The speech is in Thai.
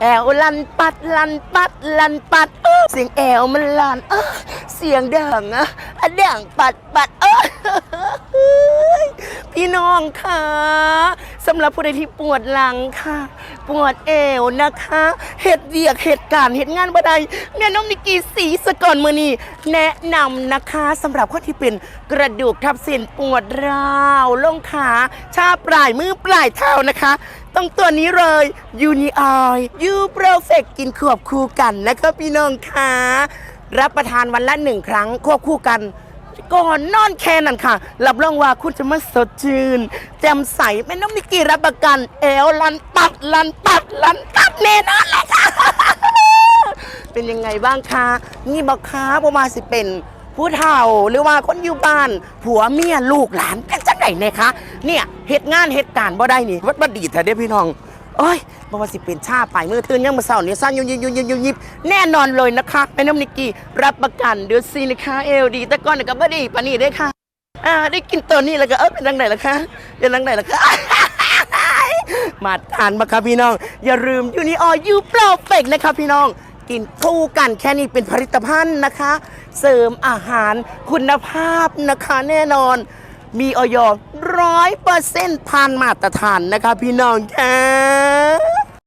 แอวลันปัดลันปัดลันปัดเออเสียงแอวมันลันเออเสียงดังอะอะดังปัดปัดเออพี่น้องค่ะสำหรับผู้ใดที่ปวดหลังค่ะ ปวดเอวนะคะเหตุเวียกเหตุการณ์เหตุงานบ่ใดแม่น้องนิกีสีสกอนมือนี้แนะนำนะคะสำหรับคนที่เป็นกระดูกทับเส้นปวดร้าวลงขาชาปลายมือปลายเท้านะคะ ต้องตัวนี้เลยยูนิออยยูโปรเฟกกินควบคู่กันนะคะพี่น้องค่ะรับประทานวันละหนึ่งครั้งควบคู่กันก่อนนอนแค่นั้นค่ะรับรองว่าคุณจะมาสดชื่นแจ่มใสไม่ต้องมีกี่รับประกัน เอวลันปัดลันปัดลันปัดแน่นอนเลยค่ะ เป็นยังไงบ้างคะนี่บอกค้าประมาณสิเป็นผู้เฒ่าหรือว่าคนอยู่บ้าน ผัวเมียลูกหลานกันจัง ไหนเนี่ยคะเนี่ยเหตุงานเหตุการณ์บ่ได้นี่วัดบัดดีแท้เด้พี่น้องโอ้ยบว่าสิเป็นชาไปมือตื่นยังมาเศร้าเนี่ยสั้นยุยยุยยุบยิบแน่นอนเลยนะคะแม่น้ำนิกกี้รับประกันเดือดซีนะคะเอลดีแต่ก่อนก็บ่ดีปานนี้ได้อค่ะอ่าได้กินตัวนี้แล้วก็เออเป็นทางไหนล่ะคะเป็นทางไหนล่ะคะมาทานมาครับพี่น้อง อย่าลืมยูนิออยูโปรเฟกนะคะพี่น้องกินคู่กันแค่นี้เป็นผลิตภัณฑ์นะคะ เสริมอาหารคุณภาพนะคะแน่นอน มีออยร้อยเปอร์เซ็นต์ผ่านมาตรฐานนะคะพี่น้องค่ะ